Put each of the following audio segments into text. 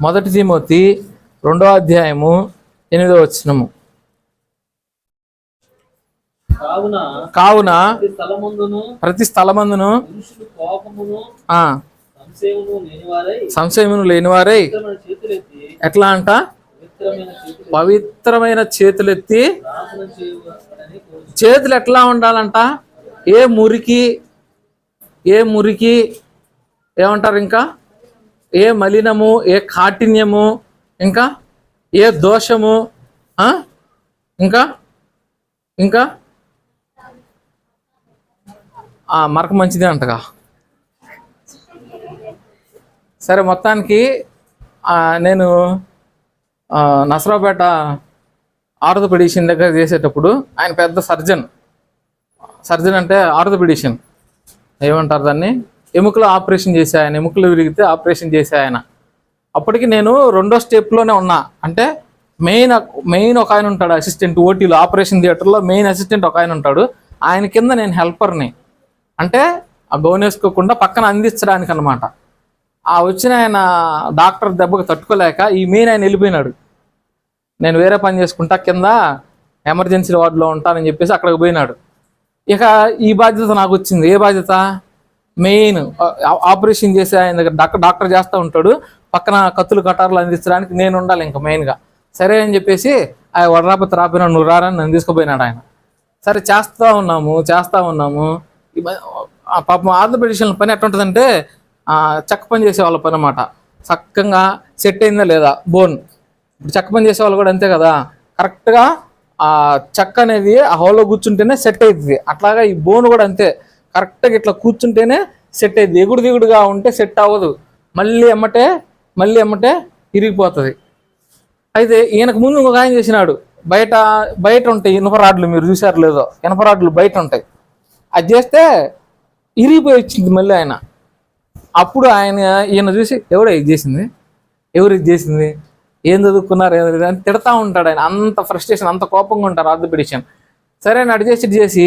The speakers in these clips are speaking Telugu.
మొదటి తిమోతి రెండో అధ్యాయము ఎనిమిదో వచ్చినము కావున ప్రతి స్థలమందును సంశయమును లేనివారై ఎట్లా అంట? పవిత్రమైన చేతులు పవిత్రమైన చేతులెత్తి చేతులు ఎట్లా ఉండాలంట? ఏ మురికి ఏ మురికి ఏమంటారు ఇంకా? ఏ మలినము ఏ కాఠిన్యము ఇంకా ఏ దోషము ఇంకా? ఇంకా? ఆ, మరక మంచిదే అంటగా. సరే మొత్తానికి నేను నసరాపేట నసరావుపేట ఆర్థోపెడిషన్ దగ్గర చేసేటప్పుడు ఆయన పెద్ద సర్జన్. సర్జన్ అంటే ఆర్థోపెడిషన్ ఏమంటారు దాన్ని? ఎముకలు ఆపరేషన్ చేసే ఆయన ఎముకలు విరిగితే ఆపరేషన్ చేసే ఆయన. అప్పటికి నేను రెండో స్టెప్లోనే ఉన్నా. అంటే మెయిన్ మెయిన్ ఒక ఆయన ఉంటాడు అసిస్టెంట్ ఓటీలో ఆపరేషన్ థియేటర్లో మెయిన్ అసిస్టెంట్ ఒక ఆయన ఉంటాడు. ఆయన కింద నేను హెల్పర్ని. అంటే ఆ గౌన్ వేసుకోకుండా పక్కన అందించడానికి అనమాట ఆ వచ్చిన ఆయన డాక్టర్ దెబ్బకు తట్టుకోలేక ఈ మెయిన్ ఆయన వెళ్ళిపోయినాడు. నేను వేరే పని చేసుకుంటా కింద ఎమర్జెన్సీ వార్డులో ఉంటానని చెప్పేసి అక్కడికి పోయినాడు. ఇక ఈ బాధ్యత నాకు వచ్చింది. ఏ బాధ్యత? మెయిన్ ఆపరేషన్ చేసే ఆయన దగ్గర డాక్టర్ డాక్టర్ చేస్తూ ఉంటాడు. పక్కన కత్తులు కటార్లు అందించడానికి నేను ఉండాలి ఇంకా మెయిన్గా. సరే అని చెప్పేసి ఆ వడరాపతి రాపిన నువ్వు రారని నన్ను తీసుకుపోయినాడు ఆయన. సరే చేస్తూ ఉన్నాము చేస్తూ ఉన్నాము. పాపం ఆంధ్రప్రదేశ్లో పని ఎట్లా ఉంటుందంటే చెక్క పని చేసే వాళ్ళ పని అనమాట చక్కగా సెట్ అయిందా లేదా? బోన్. ఇప్పుడు చెక్క పని చేసే వాళ్ళు కూడా అంతే కదా. కరెక్ట్గా ఆ చెక్క అనేది ఆ హోల్లో కూర్చుంటేనే సెట్ అవుతుంది అట్లాగా ఈ బోన్ కూడా అంతే. కరెక్ట్గా ఇట్లా కూర్చుంటేనే సెట్ అవుతుంది ఎగుడు దిగుడుగా ఉంటే సెట్ అవ్వదు. మళ్ళీ ఎమ్మటే మళ్ళీ ఎమ్మటే ఇరిగిపోతుంది. అయితే ఈయనకు ముందు ఇంకొక ఆయన చేసినాడు. బయట బయట ఉంటాయి ఇనుప రాడ్లు మీరు చూసారు లేదో? ఇనుప రాడ్లు బయట ఉంటాయి. అది చేస్తే ఇరిగిపోయి వచ్చింది మళ్ళీ ఆయన. అప్పుడు ఆయన ఈయన చూసి ఎవడో ఇది చేసింది? ఎవరు ఇది చేసింది? ఏం చదువుకున్నారు? ఏం అని తిడతా ఉంటాడు ఆయన. అంత ఫ్రస్ట్రేషన్ అంత కోపంగా ఉంటారు ఆర్థోపెడిషన్ సరే అని అటు చేసి చేసి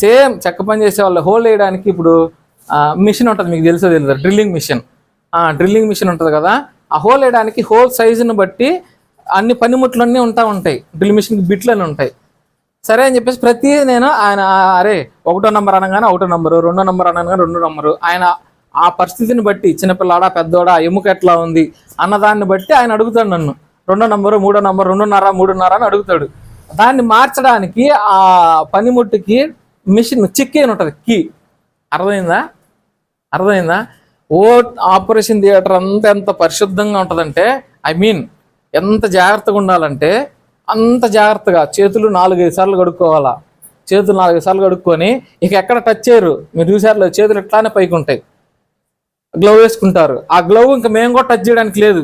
సేమ్ చెక్క పని చేసే వాళ్ళు హోల్ వేయడానికి ఇప్పుడు మిషన్ ఉంటుంది మీకు తెలుసో తెలుసు డ్రిల్లింగ్ మిషన్. డ్రిల్లింగ్ మిషన్ ఉంటుంది కదా ఆ హోల్ వేయడానికి హోల్ సైజుని బట్టి అన్ని పనిముట్లన్నీ ఉంటా ఉంటాయి డ్రిల్ మిషన్కి బిట్లు అని ఉంటాయి. సరే అని చెప్పేసి ప్రతి నేను ఆయన అరే ఒకటో నంబర్ అనగానే ఒకటో నంబరు రెండో నంబర్ అనగానే రెండో నంబరు ఆయన ఆ పరిస్థితిని బట్టి చిన్నపిల్లాడా పెద్దోడా ఎముక ఎట్లా ఉంది అన్నదాన్ని బట్టి ఆయన అడుగుతాడు నన్ను. రెండో నంబరు మూడో నంబరు రెండున్నర మూడున్నర అని అడుగుతాడు. దాన్ని మార్చడానికి ఆ పనిముట్టుకి మిషన్ చిక్కీ అని ఉంటుంది కీ అర్థమైందా? అర్థమైందా? ఓ ఆపరేషన్ థియేటర్ అంతా ఎంత పరిశుద్ధంగా ఉంటుందంటే ఐ మీన్ ఎంత జాగ్రత్తగా ఉండాలంటే అంత జాగ్రత్తగా చేతులు నాలుగైదు సార్లు కడుక్కోవాలా. చేతులు నాలుగైదు సార్లు కడుక్కొని ఇక ఎక్కడ టచ్ చేయరు. మీరు చూసారు చేతులు ఇట్లానే పైకి ఉంటాయి. గ్లవ్ వేసుకుంటారు. ఆ గ్లవ్ ఇంకా మేము కూడా టచ్ చేయడానికి లేదు.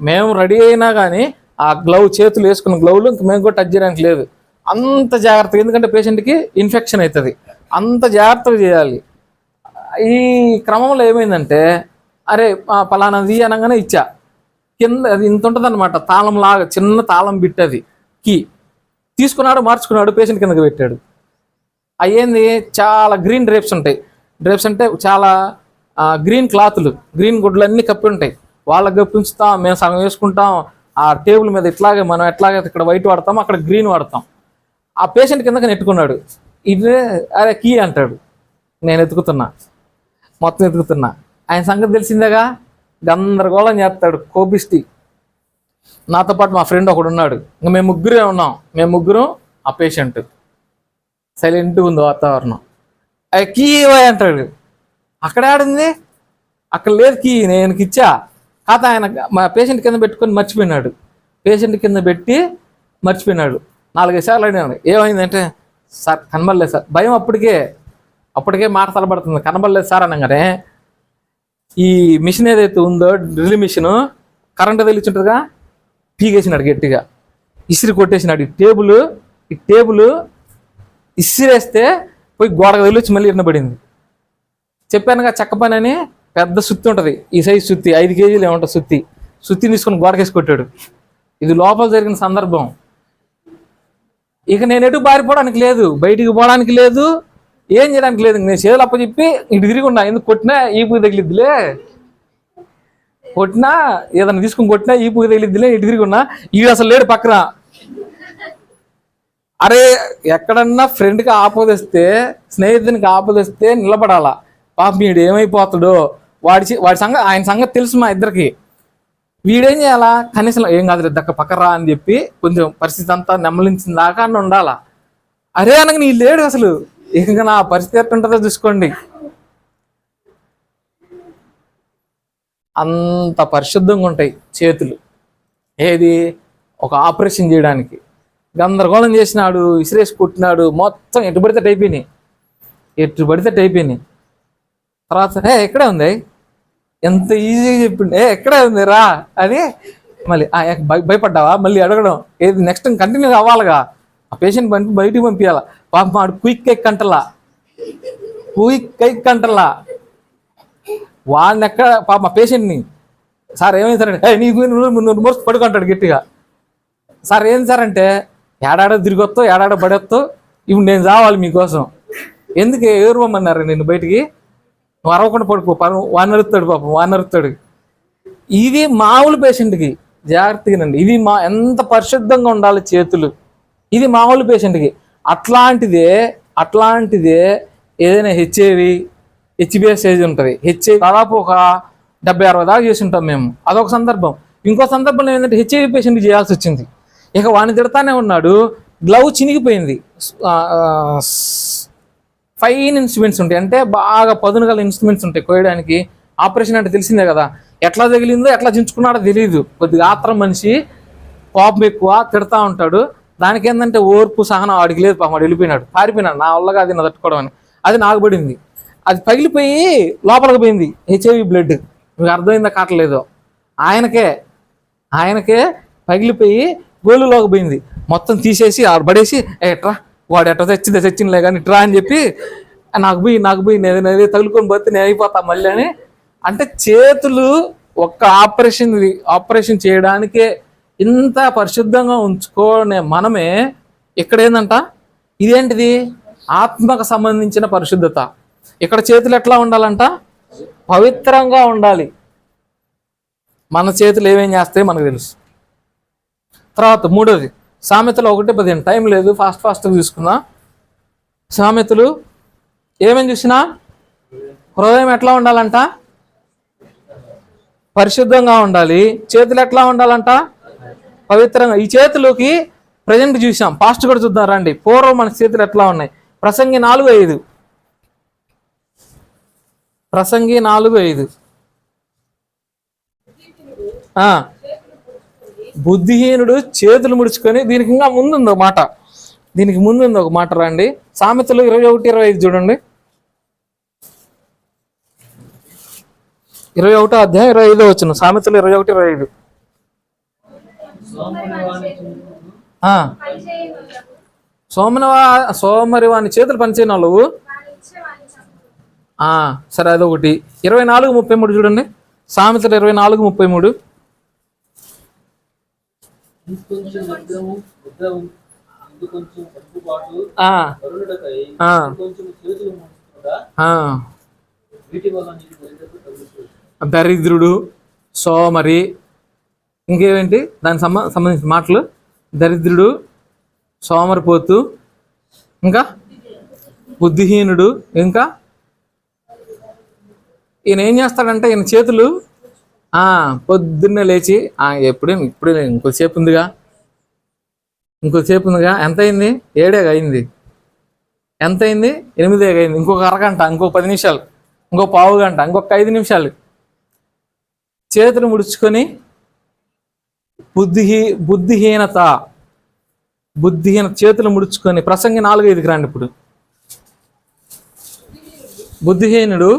మేము రెడీ అయినా కానీ ఆ గ్లవ్ చేతులు వేసుకున్న గ్లవ్లు ఇంకా మేము కూడా టచ్ చేయడానికి లేదు. అంత జాగ్రత్తగా ఎందుకంటే పేషెంట్కి ఇన్ఫెక్షన్ అవుతుంది. అంత జాగ్రత్తగా చేయాలి. ఈ క్రమంలో ఏమైందంటే అరే పలానాది అనగానే ఇచ్చా. కింద అది ఇంత ఉంటుంది అనమాట తాళం లాగా చిన్న తాళం బిట్టది. కీ. తీసుకున్నాడు మార్చుకున్నాడు పేషెంట్ కిందకి పెట్టాడు. అయ్యింది చాలా గ్రీన్ డ్రేప్స్ ఉంటాయి. డ్రేప్స్ అంటే చాలా గ్రీన్ క్లాతులు గ్రీన్ గుడ్లు అన్నీ కప్పి ఉంటాయి. వాళ్ళకి కప్పించుతాం మేము సగం వేసుకుంటాం. ఆ టేబుల్ మీద ఇట్లాగే మనం ఎట్లాగైతే ఇక్కడ వైట్ వాడతాం అక్కడ గ్రీన్ వాడతాం. ఆ పేషెంట్ కిందకి నెట్టుకున్నాడు. ఇదే అరే కీ అంటాడు. నేను ఎతుకుతున్నా. మొత్తం ఎతుకుతున్నా. ఆయన సంగతి తెలిసిందేగా? గందరగోళం చేస్తాడు కోపిస్టి నాతో పాటు మా ఫ్రెండ్ ఒకడు ఉన్నాడు. ఇంకా మేము ముగ్గురే ఉన్నాం. మేము ముగ్గురం ఆ పేషెంట్ సైలెంట్గా ఉంది వాతావరణం. అయ్య కీ అంటాడు. అక్కడ ఆడింది? అక్కడ లేదు కీ నేను ఇచ్చా కాత ఆయన మా పేషెంట్ కింద పెట్టుకొని మర్చిపోయినాడు. పేషెంట్ కింద పెట్టి మర్చిపోయినాడు. నాలుగైదు సార్లు అడిగాను ఏమైందంటే సార్ కనబడలేదు సార్. భయం అప్పటికే అప్పటికే మాట తలబడుతుంది. కనబడలేదు సార్ అనగానే ఈ మిషన్ ఏదైతే ఉందో డ్రిల్ మిషన్ కరెంట్ తెలిచుంటుందిగా పీకేసినాడు గట్టిగా. ఇసిరి కొట్టేసినాడు. ఈ టేబుల్ ఈ టేబుల్ ఇసిరేస్తే పోయి గోడకు వెళ్ళొచ్చి మళ్ళీ ఇరినబడింది చెప్పానుగా చెక్క పని అని పెద్ద సుత్తి ఉంటుంది. ఈ సైజు సుత్తి ఐదు కేజీలు ఏమంటుంది సుత్తి. సుత్తిని తీసుకొని గోడకేసి కొట్టాడు. ఇది లోపల జరిగిన సందర్భం. ఇక నేను ఎటు పారిపోవడానికి లేదు బయటికి పోవడానికి లేదు ఏం చేయడానికి లేదు నేను చేతులు అప్పచెప్పి ఇటు తిరిగి ఉన్నా. ఎందుకు కొట్టినా ఈపు తగిలిద్దిలే. కొట్టినా ఏదైనా తీసుకుని కొట్టినా ఈ పూజ తగిలిద్దిలే ఇటు తిరిగి ఉన్నా. ఈ అసలు లేడు పక్కన. అరే ఎక్కడన్నా ఫ్రెండ్కి ఆపదిస్తే స్నేహితునికి ఆపదిస్తే నిలబడాలా. పాప వీడు ఏమైపోతాడో. వాడి వాడి సంగ ఆయన సంగతి తెలుసు మా ఇద్దరికి. వీడేం చేయాలా? కనీసం ఏం కాదు దక్క పక్కరా అని చెప్పి కొంచెం పరిస్థితి అంతా నెమ్మలించిన దాకా అన్న ఉండాలా? అరే అనగా నీ లేడు అసలు. ఇంకా నా పరిస్థితి ఎట్టుంటుందో చూసుకోండి. అంత పరిశుద్ధంగా ఉంటాయి చేతులు. ఏది? ఒక ఆపరేషన్ చేయడానికి. గందరగోళం చేసినాడు ఇసిరేసి కుట్టినాడు మొత్తం ఎటు పడితే టైపోయినాయి అయిపోయినాయి. ఎటు పడితే టైపోయినాయి అయిపోయినాయి. తర్వాత ఇక్కడే ఎక్కడే ఉంది? ఎంత ఈజీగా చెప్పిండు. ఏ ఎక్కడే ఉంది రా అని మళ్ళీ "ఆ, భయపడ్డావా? మళ్ళీ అడగడం. ఏది నెక్స్ట్ కంటిన్యూ అవ్వాలిగా? ఆ పేషెంట్ పంపి బయటికి పంపించాలా పాపం ఆడు క్విక్ ఎక్ అంటలా. క్విక్ ఎక్ కంటలా వాడిని ఎక్కడ పాప మా పేషెంట్ని సార్ ఏమైంది నీకు నువ్వు మోర్స్ పడుకుంటాడు గట్టిగా. సార్ ఏం సార్ అంటే ఏడాడో తిరిగొత్తో ఏడాడో పడొత్తో ఇప్పుడు నేను చావాలి మీకోసం. ఎందుకు ఎవరు రమ్మన్నారు నేను బయటికి? నువ్వు అరవకుండా పడుకో పను వాడిని పాపం వానరుతాడు ఇది మామూలు పేషెంట్కి జాగ్రత్తగానండి. ఇది మా ఎంత పరిశుద్ధంగా ఉండాలి చేతులు. ఇది మామూలు పేషెంట్కి అట్లాంటిదే అట్లాంటిదే ఏదైనా హెచ్ఐవి హెచ్బిఎస్ ఏజ్ ఉంటుంది. హెచ్ఐవి దాదాపు ఒక డెబ్బై అరవై దాకా చేసి ఉంటాం మేము. అదొక సందర్భం. ఇంకో సందర్భంలో ఏంటంటే హెచ్ఐవి పేషెంట్కి చేయాల్సి వచ్చింది. ఇక వాడిని తిడతానే ఉన్నాడు. గ్లవ్ చినిగిపోయింది. ఫైన్ ఇన్స్ట్రుమెంట్స్ ఉంటాయి. అంటే బాగా పదును గల ఇన్స్ట్రుమెంట్స్ ఉంటాయి కోయడానికి. ఆపరేషన్ అంటే తెలిసిందే కదా. ఎట్లా తగిలిందో ఎట్లా చించుకున్నాడో తెలియదు కొద్దిగా ఆత్రం మనిషి కోపం ఎక్కువ తిడతా ఉంటాడు. దానికి ఏంటంటే ఓర్పు సహనం వాడికి లేదు పాపం. వెళ్ళిపోయినాడు. పారిపోయినాడు. నా వల్లగా అది నా తట్టుకోవడం అని. అది నాకు పడింది. అది పగిలిపోయి లోపలికి పోయింది. HIV blood. మీకు అర్థమైందా కాటలేదు ఆయనకే ఆయనకే పగిలిపోయి గోలులోకి పోయింది. మొత్తం తీసేసి ఆడ పడేసి ఎట్రా? వాడు ఎట్లా తెచ్చిందే తెచ్చిందిలే కానీ ఇట్రా అని చెప్పి నాకు పోయి నాకు పోయి నేను నేను తగులుకొని పోతే నేను అయిపోతా మళ్ళీ అని. అంటే చేతులు ఒక్క ఆపరేషన్ ఆపరేషన్ చేయడానికే ఇంత పరిశుద్ధంగా ఉంచుకునే మనమే ఇక్కడ ఏందంట? ఇదేంటిది? ఆత్మకు సంబంధించిన పరిశుద్ధత. ఇక్కడ చేతులు ఎట్లా ఉండాలంట? పవిత్రంగా ఉండాలి. మన చేతులు ఏమేం చేస్తాయో మనకు తెలుసు. తర్వాత మూడోది సామెతలు ఒకటి పదిహేను. టైం లేదు ఫాస్ట్ ఫాస్ట్గా చూసుకుందాం. సామెతలు ఏమేమి చూసినా? హృదయం ఎట్లా ఉండాలంట? పరిశుద్ధంగా ఉండాలి. చేతులు ఎట్లా ఉండాలంట? పవిత్రంగా. ఈ చేతులకి ప్రజెంట్ చూసాం. పాస్ట్ కూడా చూద్దాం రండి. పూర్వం మన చేతులు ఎట్లా ఉన్నాయి? ప్రసంగి నాలుగు ఐదు. ప్రసంగి నాలుగు ఐదు. బుద్ధిహీనుడు చేతులు ముడుచుకొని దీనికి ఇంకా ముందుంది ఒక మాట. దీనికి ముందుంది ఒక మాట రండి. సామెతలు ఇరవై ఒకటి ఇరవై ఐదు చూడండి. ఇరవై ఒకటో అధ్యాయం ఇరవై ఐదో వచ్చిన సామెతలు ఇరవై ఒకటి ఇరవై ఐదు. సోమరి సోమనవా సోమరి వాని చేతులు పనిచేయని వాళ్ళు సరే అదొకటి. ఇరవై నాలుగు ముప్పై మూడు చూడండి. సామెతలు ఇరవై నాలుగు ముప్పై మూడు. ఇంకొంచెం ఇంకొంచెం ఇంకొంచెం చేతులు. వీటి వల్ల నీకు దరిద్రుడు సోమరి ఇంకేంటి దానికి సంబ సంబంధించిన మాటలు. దరిద్రుడు సోమరిపోతు ఇంకా? బుద్ధిహీనుడు ఇంకా? ఈయన ఏం చేస్తాడంటే ఈయన చేతులు పొద్దున్నే లేచి ఎప్పుడు ఎప్పుడే ఇప్పుడే ఉందిగా. ఇంకోసేపు ఉందిగా. ఎంత అయింది? ఏడే అయింది? ఎంత అయింది? ఎనిమిదే అయింది. ఇంకొక అరగంట ఇంకొక పది నిమిషాలు ఇంకో పావు గంట ఇంకొక ఐదు నిమిషాలు. చేతులు ముడుచుకొని బుద్ధిహీ బుద్ధిహీనత బుద్ధిహీన చేతులు ముడుచుకొని ప్రసంగి నాలుగైదుకి రండి ఇప్పుడు. బుద్ధిహీనుడు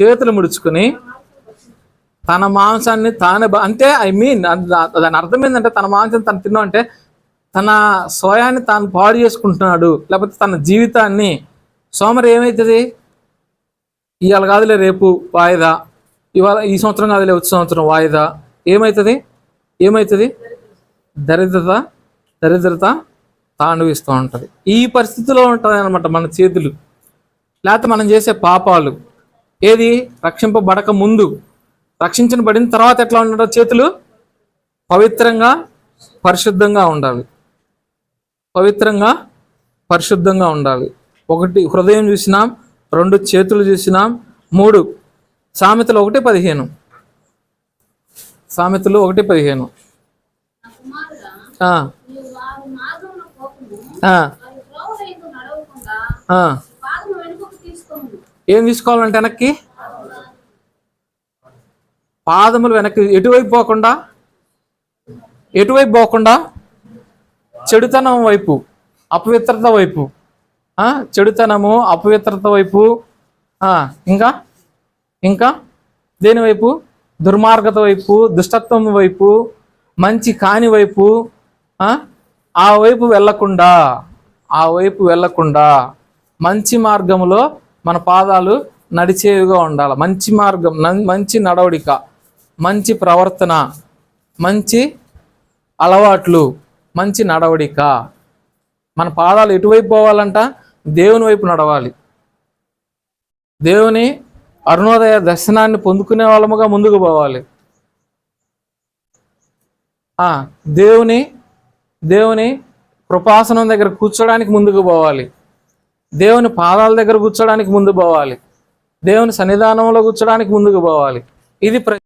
చేతులు ముడుచుకొని తన మాంసాన్ని తానే అంటే ఐ మీన్ దాని అర్థం ఏంటంటే తన మాంసం తను తిన్నాం అంటే తన స్వయాన్ని తాను పాడు చేసుకుంటున్నాడు లేకపోతే తన జీవితాన్ని సోమరి ఏమవుతుంది ఇవాళ కాదులే రేపు వాయిదా ఇవాళ ఈ సంవత్సరం కాదులే వచ్చే సంవత్సరం వాయిదా ఏమవుతుంది ఏమవుతుంది దరిద్రత దరిద్రత తాండవిస్తూ ఉంటుంది. ఈ పరిస్థితిలో ఉంటుంది అనమాట మన చేతులు. లేకపోతే మనం చేసే పాపాలు. ఏది? రక్షింపబడక ముందు. రక్షించబడిన తర్వాత ఎట్లా ఉండాలి చేతులు పవిత్రంగా పరిశుద్ధంగా ఉండాలి. పవిత్రంగా పరిశుద్ధంగా ఉండాలి. ఒకటి హృదయం చూసినాం రెండు చేతులు చూసినాం మూడు సామెతలు ఒకటి పదిహేను. సామెతలు ఒకటి పదిహేను. కుమారుడా ఆ, నీవు వారి మార్గంలో పోకుము ఆ, వారి త్రోవ ఎందు నడవకుండా ఆ. పాదము వెనుకకు తీసుకోము ఏం తీసుకోవాలంటే వెనక్కి పాదములు వెనక్కి ఎటువైపు పోకుండా ఎటువైపు పోకుండా చెడుతనం వైపు అపవిత్రత వైపు చెడుతనము అపవిత్రత వైపు ఇంకా ఇంకా దేని వైపు? దుర్మార్గత వైపు దుష్టత్వం వైపు మంచి కాని వైపు ఆ, వైపు వెళ్ళకుండా ఆ వైపు వెళ్ళకుండా మంచి మార్గంలో మన పాదాలు నడిచేవిగా ఉండాలి. మంచి మార్గం మంచి నడవడిక. మంచి ప్రవర్తన మంచి అలవాట్లు మంచి నడవడిక. మన పాదాలు ఎటువైపు పోవాలంట? దేవుని వైపు నడవాలి. దేవుని అరుణోదయ దర్శనాన్ని పొందుకునే వాళ్ళముగా ముందుకు పోవాలి. ఆ, దేవుని దేవుని కృపాసనం దగ్గర కూర్చోడానికి ముందుకు పోవాలి. దేవుని పాదాల దగ్గర కూర్చోడానికి ముందు పోవాలి. దేవుని సన్నిధానంలో కూర్చోడానికి ముందుకు పోవాలి. ఇది ప్ర